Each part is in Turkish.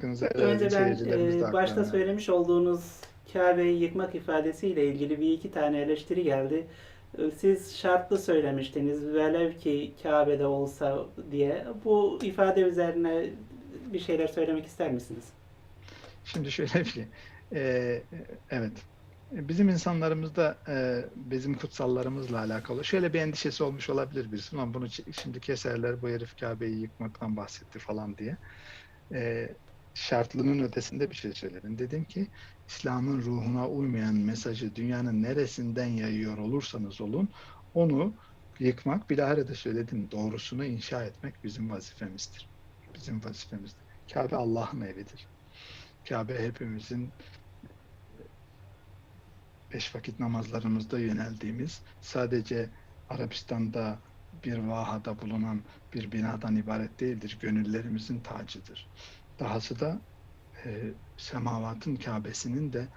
Hakkınızı helal edin, Önce ben seyircilerimiz de e, başta söylemiş olduğunuz Kabe'yi yıkmak ifadesiyle ilgili bir iki tane eleştiri geldi. E, Siz şartlı söylemiştiniz velev ki Kabe'de olsa diye. Bu ifade üzerine bir şeyler söylemek ister misiniz? Şimdi şöyle bir şey. Ee, evet. Bizim insanlarımızda e, bizim kutsallarımızla alakalı şöyle bir endişesi olmuş olabilir birisi. Ama bunu şimdi keserler bu herif Kabe'yi yıkmaktan bahsetti falan diye. Ee, şartlının ötesinde bir şey söyledim. Dedim ki İslam'ın ruhuna uymayan mesajı dünyanın neresinden yayıyor olursanız olun onu yıkmak bilahare de söyledim. Doğrusunu inşa etmek bizim vazifemizdir. Bizim vazifemizdir. Kabe Allah'ın evidir. Kabe hepimizin beş vakit namazlarımızda yöneldiğimiz sadece Arabistan'da bir vahada bulunan bir binadan ibaret değildir. Gönüllerimizin tacıdır. Dahası da e, semavatın Kabe'sinin de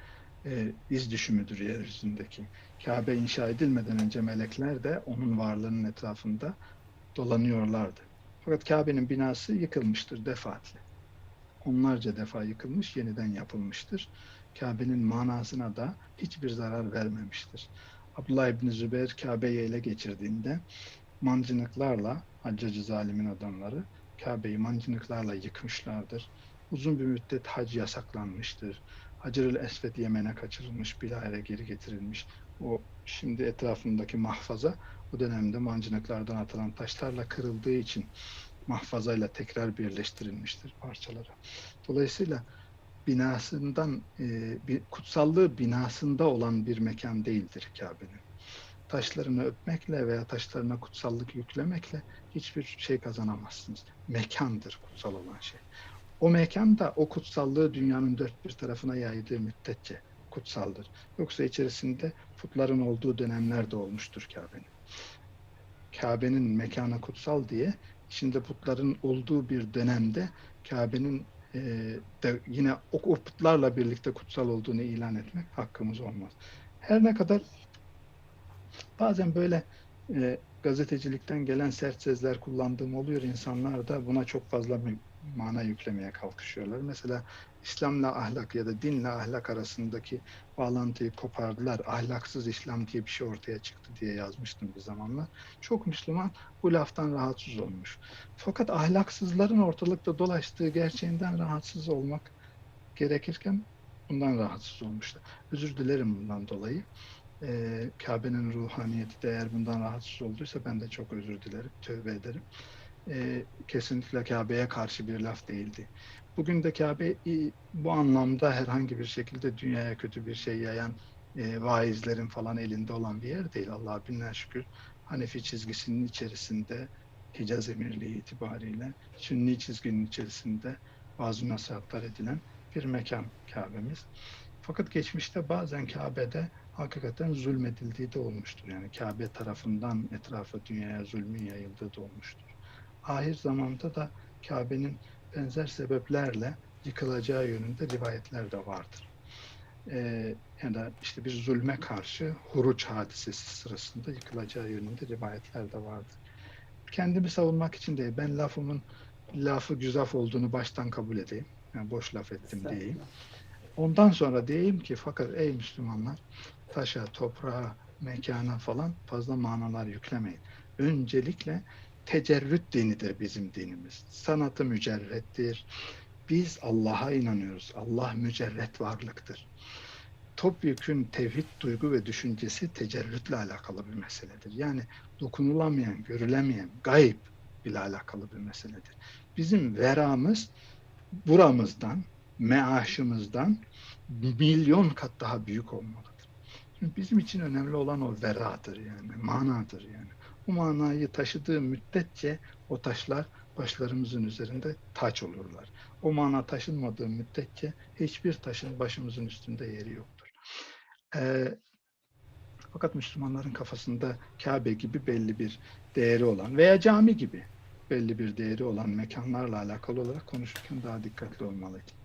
e, iz düşümüdür yeryüzündeki. Kabe inşa edilmeden önce melekler de onun varlığının etrafında dolanıyorlardı. Fakat Kabe'nin binası yıkılmıştır defaatle. Onlarca defa yıkılmış, yeniden yapılmıştır. Kabe'nin manasına da hiçbir zarar vermemiştir. Abdullah İbni Zübeyir Kabe'yi ele geçirdiğinde mancınıklarla, haccacı zalimin adamları Kabe'yi mancınıklarla yıkmışlardır. Uzun bir müddet hac yasaklanmıştır. Hacer-ül Esved Yemen'e kaçırılmış, bilahare geri getirilmiş. O şimdi etrafındaki mahfaza o dönemde mancınıklardan atılan taşlarla kırıldığı için mahfazayla tekrar birleştirilmiştir parçaları. Dolayısıyla binasından, e, bir kutsallığı binasında olan bir mekan değildir Kabe'nin. Taşlarını öpmekle veya taşlarına kutsallık yüklemekle hiçbir şey kazanamazsınız. Mekandır kutsal olan şey. O mekan da o kutsallığı dünyanın dört bir tarafına yaydığı müddetçe kutsaldır. Yoksa içerisinde putların olduğu dönemler de olmuştur Kabe'nin. Kabe'nin mekanı kutsal diye içinde putların olduğu bir dönemde Kabe'nin e, de yine o, o putlarla birlikte kutsal olduğunu ilan etmek hakkımız olmaz. Her ne kadar bazen böyle e, gazetecilikten gelen sert sözler kullandığım oluyor. İnsanlar da buna çok fazla mü- mana yüklemeye kalkışıyorlar. Mesela İslam'la ahlak ya da dinle ahlak arasındaki bağlantıyı kopardılar. Ahlaksız İslam diye bir şey ortaya çıktı diye yazmıştım bir zamanlar. Çok Müslüman bu laftan rahatsız olmuş. Fakat ahlaksızların ortalıkta dolaştığı gerçeğinden rahatsız olmak gerekirken bundan rahatsız olmuşlar. Özür dilerim bundan dolayı. Ee, Kabe'nin ruhaniyeti de eğer bundan rahatsız olduysa ben de çok özür dilerim, tövbe ederim. Ee, kesinlikle Kabe'ye karşı bir laf değildi. Bugün de Kabe bu anlamda herhangi bir şekilde dünyaya kötü bir şey yayan e, vaizlerin falan elinde olan bir yer değil. Allah'a binler şükür Hanefi çizgisinin içerisinde Hicaz Emirliği itibariyle Sünni çizginin içerisinde bazı nasihatler edilen bir mekan Kabe'miz. Fakat geçmişte bazen Kabe'de hakikaten zulmedildiği de olmuştur. Yani Kabe tarafından etrafa dünyaya zulmün yayıldığı da olmuştur. Ahir zamanda da Kabe'nin benzer sebeplerle yıkılacağı yönünde rivayetler de vardır. Ee, ya da işte bir zulme karşı huruç hadisesi sırasında yıkılacağı yönünde rivayetler de vardır. Kendimi savunmak için değil, ben lafımın lafı güzaf olduğunu baştan kabul edeyim. Yani boş laf ettim diyeyim. Ondan sonra diyeyim ki fakat ey Müslümanlar taşa, toprağa, mekana falan fazla manalar yüklemeyin. Öncelikle tecerrüt dinidir bizim dinimiz. Sanatı mücerrettir. Biz Allah'a inanıyoruz. Allah mücerret varlıktır. Topyekün tevhid duygu ve düşüncesi tecerrütle alakalı bir meseledir. Yani dokunulamayan, görülemeyen, gayb ile alakalı bir meseledir. Bizim veramız buramızdan, meaşımızdan milyon kat daha büyük olmalıdır. Şimdi bizim için önemli olan o veradır yani, manadır yani. Bu manayı taşıdığı müddetçe o taşlar başlarımızın üzerinde taç olurlar. O mana taşınmadığı müddetçe hiçbir taşın başımızın üstünde yeri yoktur. Ee, fakat Müslümanların kafasında Kabe gibi belli bir değeri olan veya cami gibi belli bir değeri olan mekanlarla alakalı olarak konuşurken daha dikkatli olmalıyız.